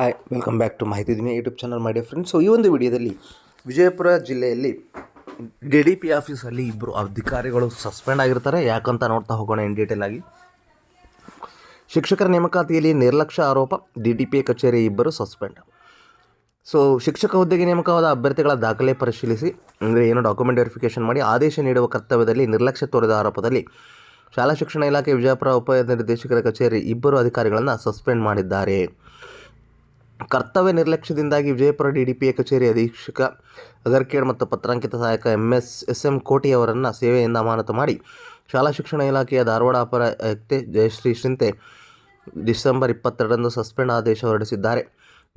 Hi welcome back to ಮಾಹಿತಿ ದಿನ YouTube channel ಮಾಡಿ ಫ್ರೆಂಡ್ಸ್ ಸೊ ಈ ಒಂದು ವಿಡಿಯೋದಲ್ಲಿ ವಿಜಯಪುರ ಜಿಲ್ಲೆಯಲ್ಲಿ ಡಿ ಡಿ ಪಿ ಆಫೀಸಲ್ಲಿ ಇಬ್ಬರು ಅಧಿಕಾರಿಗಳು ಸಸ್ಪೆಂಡ್ ಆಗಿರ್ತಾರೆ. ಯಾಕಂತ ನೋಡ್ತಾ ಹೋಗೋಣ ಇನ್ ಡೀಟೇಲ್ ಆಗಿ. ಶಿಕ್ಷಕರ ನೇಮಕಾತಿಯಲ್ಲಿ ನಿರ್ಲಕ್ಷ್ಯ ಆರೋಪ, ಡಿ ಡಿ ಪಿ ಕಚೇರಿ ಇಬ್ಬರು ಸಸ್ಪೆಂಡ್. ಸೊ ಶಿಕ್ಷಕ ಹುದ್ದೆಗೆ ನೇಮಕವಾದ ಅಭ್ಯರ್ಥಿಗಳ ದಾಖಲೆ ಪರಿಶೀಲಿಸಿ, ಅಂದರೆ ಏನು ಡಾಕ್ಯುಮೆಂಟ್ ವೆರಿಫಿಕೇಷನ್ ಮಾಡಿ ಆದೇಶ ನೀಡುವ ಕರ್ತವ್ಯದಲ್ಲಿ ನಿರ್ಲಕ್ಷ್ಯ ತೋರಿದ ಆರೋಪದಲ್ಲಿ ಶಾಲಾ ಶಿಕ್ಷಣ ಇಲಾಖೆ ವಿಜಯಪುರ ಉಪ ನಿರ್ದೇಶಕರ ಕಚೇರಿ ಇಬ್ಬರು ಅಧಿಕಾರಿಗಳನ್ನು ಸಸ್ಪೆಂಡ್ ಮಾಡಿದ್ದಾರೆ. ಕರ್ತವ್ಯ ನಿರ್ಲಕ್ಷ್ಯದಿಂದಾಗಿ ವಿಜಯಪುರ ಡಿ ಡಿ ಪಿ ಕಚೇರಿ ಅಧೀಕ್ಷಕ ಅಗರ್ಕೇಡ್ ಮತ್ತು ಪತ್ರಾಂಕಿತ ಸಹಾಯಕ ಎಂ ಎಸ್ ಎಸ್ ಎಂ ಕೋಟಿ ಅವರನ್ನು ಸೇವೆಯಿಂದ ಅಮಾನತು ಮಾಡಿ ಶಾಲಾ ಶಿಕ್ಷಣ ಇಲಾಖೆಯ ಧಾರವಾಡ ಅಪರ ಆಯುಕ್ತೆ ಜಯಶ್ರೀ ಶಿಂತೆ ಡಿಸೆಂಬರ್ ಇಪ್ಪತ್ತೆರಡರಂದು ಸಸ್ಪೆಂಡ್ ಆದೇಶ ಹೊರಡಿಸಿದ್ದಾರೆ.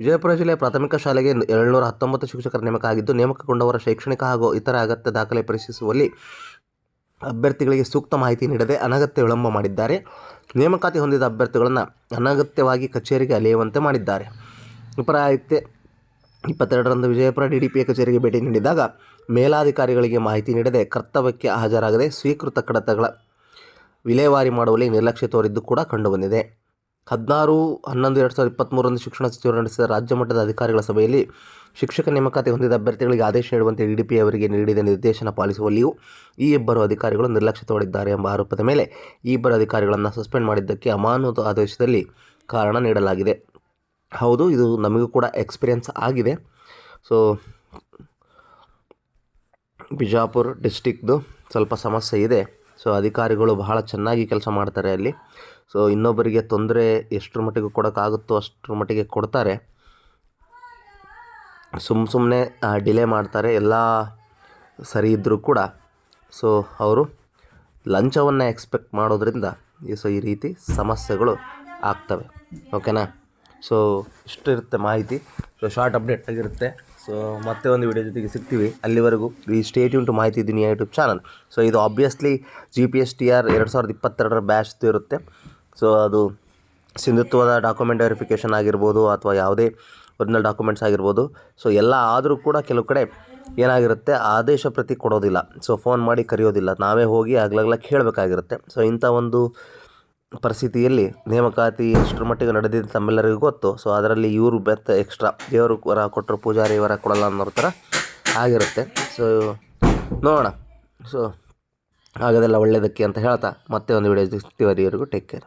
ವಿಜಯಪುರ ಜಿಲ್ಲೆಯ ಪ್ರಾಥಮಿಕ ಶಾಲೆಗೆ ಏಳ್ನೂರ ಹತ್ತೊಂಬತ್ತು ಶಿಕ್ಷಕರ ನೇಮಕ ಆಗಿದ್ದು ನೇಮಕಗೊಂಡವರ ಶೈಕ್ಷಣಿಕ ಹಾಗೂ ಇತರ ಅಗತ್ಯ ದಾಖಲೆ ಪರಿಶೀಲಿಸುವಲ್ಲಿ ಅಭ್ಯರ್ಥಿಗಳಿಗೆ ಸೂಕ್ತ ಮಾಹಿತಿ ನೀಡದೆ ಅನಗತ್ಯ ವಿಳಂಬ ಮಾಡಿದ್ದಾರೆ. ನೇಮಕಾತಿ ಹೊಂದಿದ ಅಭ್ಯರ್ಥಿಗಳನ್ನು ಅನಗತ್ಯವಾಗಿ ಕಚೇರಿಗೆ ಅಲೆಯುವಂತೆ ಮಾಡಿದ್ದಾರೆ. ಆಯುಕ್ತೆ ಇಪ್ಪತ್ತೆರಡರಂದು ವಿಜಯಪುರ ಡಿ ಡಿ ಪಿ ಕಚೇರಿಗೆ ಭೇಟಿ ನೀಡಿದಾಗ ಮೇಲಾಧಿಕಾರಿಗಳಿಗೆ ಮಾಹಿತಿ ನೀಡದೆ ಕರ್ತವ್ಯಕ್ಕೆ ಹಾಜರಾಗದೆ ಸ್ವೀಕೃತ ಕಡತಗಳ ವಿಲೇವಾರಿ ಮಾಡುವಲ್ಲಿ ನಿರ್ಲಕ್ಷ್ಯ ತೋರಿದ್ದು ಕೂಡ ಕಂಡುಬಂದಿದೆ. ಹದಿನಾರು, ಹನ್ನೊಂದು, ಎರಡು ಸಾವಿರದ ಇಪ್ಪತ್ತ್ಮೂರರಂದು ಶಿಕ್ಷಣ ಸಚಿವರು ನಡೆಸಿದ ರಾಜ್ಯ ಮಟ್ಟದ ಅಧಿಕಾರಿಗಳ ಸಭೆಯಲ್ಲಿ ಶಿಕ್ಷಕ ನೇಮಕಾತಿ ಹೊಂದಿದ ಅಭ್ಯರ್ಥಿಗಳಿಗೆ ಆದೇಶ ನೀಡುವಂತೆ ಡಿ ಡಿ ಪಿ ಅವರಿಗೆ ನೀಡಿದ ನಿರ್ದೇಶನ ಪಾಲಿಸುವಲ್ಲಿಯೂ ಈ ಇಬ್ಬರು ಅಧಿಕಾರಿಗಳು ನಿರ್ಲಕ್ಷ್ಯ ತೋರಿದ್ದಾರೆ ಎಂಬ ಆರೋಪದ ಮೇಲೆ ಈ ಇಬ್ಬರು ಅಧಿಕಾರಿಗಳನ್ನು ಸಸ್ಪೆಂಡ್ ಮಾಡಿದ್ದಕ್ಕೆ ಅಮಾನತು ಆದೇಶದಲ್ಲಿ ಕಾರಣ ನೀಡಲಾಗಿದೆ. ಹೌದು, ಇದು ನಮಗೂ ಕೂಡ ಎಕ್ಸ್ಪೀರಿಯನ್ಸ್ ಆಗಿದೆ. ಸೊ ಬಿಜಾಪುರ ಡಿಸ್ಟಿಕ್ದು ಸ್ವಲ್ಪ ಸಮಸ್ಯೆ ಇದೆ. ಸೊ ಅಧಿಕಾರಿಗಳು ಬಹಳ ಚೆನ್ನಾಗಿ ಕೆಲಸ ಮಾಡ್ತಾರೆ ಅಲ್ಲಿ. ಸೊ ಇನ್ನೊಬ್ಬರಿಗೆ ತೊಂದರೆ ಎಷ್ಟರ ಮಟ್ಟಿಗೆ ಕೊಡೋಕ್ಕಾಗುತ್ತೋ ಅಷ್ಟರ ಮಟ್ಟಿಗೆ ಕೊಡ್ತಾರೆ. ಸುಮ್ಮ ಸುಮ್ಮನೆ ಡಿಲೇ ಮಾಡ್ತಾರೆ. ಎಲ್ಲ ಸರಿ ಇದ್ದರೂ ಕೂಡ. ಸೊ ಅವರು ಲಂಚವನ್ನು ಎಕ್ಸ್ಪೆಕ್ಟ್ ಮಾಡೋದ್ರಿಂದ ಸೊ, ಈ ರೀತಿ ಸಮಸ್ಯೆಗಳು ಆಗ್ತವೆ. ಓಕೆನಾ ಸೊ ಇಷ್ಟು ಇರುತ್ತೆ ಮಾಹಿತಿ. ಸೊ ಶಾರ್ಟ್ ಅಪ್ಡೇಟ್ ಆಗಿರುತ್ತೆ. ಸೊ ಮತ್ತೆ ಒಂದು ವಿಡಿಯೋ ಜೊತೆಗೆ ಸಿಗ್ತೀವಿ. ಅಲ್ಲಿವರೆಗೂ ಈ state to Mahiti Duniya YouTube channel so ಇದು obviously G P S T R ಎರಡು ಸಾವಿರದ ಇಪ್ಪತ್ತೆರಡರ ಬ್ಯಾಚ್ದು ಇರುತ್ತೆ. ಸೊ ಅದು ಸಿಂಧುತ್ವದ ಡಾಕ್ಯುಮೆಂಟ್ ವೆರಿಫಿಕೇಷನ್ ಆಗಿರ್ಬೋದು ಅಥವಾ ಯಾವುದೇ ಒರಿಜಿನಲ್ ಡಾಕ್ಯುಮೆಂಟ್ಸ್ ಆಗಿರ್ಬೋದು. ಸೊ ಎಲ್ಲ ಆದರೂ ಕೂಡ ಕೆಲವು ಕಡೆ ಏನಾಗಿರುತ್ತೆ, ಆದೇಶ ಪ್ರತಿ ಕೊಡೋದಿಲ್ಲ. ಸೊ ಫೋನ್ ಮಾಡಿ ಕರೆಯೋದಿಲ್ಲ. ನಾವೇ ಹೋಗಿ ಆಗ್ಲಾಗ್ಲ ಕೇಳಬೇಕಾಗಿರುತ್ತೆ. ಸೊ ಇಂಥ ಒಂದು ಪರಿಸ್ಥಿತಿಯಲ್ಲಿ ನೇಮಕಾತಿ ಎಷ್ಟರ ಮಟ್ಟಿಗೆ ನಡೆದಿದ್ದು ತಮ್ಮೆಲ್ಲರಿಗೂ ಗೊತ್ತು. ಸೊ ಅದರಲ್ಲಿ ಇವರು ಬೆತ್ತ ಎಕ್ಸ್ಟ್ರಾ ದೇವರು ವರ ಕೊಟ್ಟರು ಪೂಜಾರಿ ವರ ಕೊಡಲ್ಲ ಅನ್ನೋ ಥರ ಆಗಿರುತ್ತೆ. ಸೊ ನೋಡೋಣ. ಸೊ ಆಗೋದೆಲ್ಲ ಒಳ್ಳೆಯದಕ್ಕೆ ಅಂತ ಹೇಳ್ತಾ ಮತ್ತೆ ಒಂದು ವಿಡಿಯೋ ಸಿಗ್ತೀವರಿವರೆಗೂ ಟೇಕ್ ಕೇರ್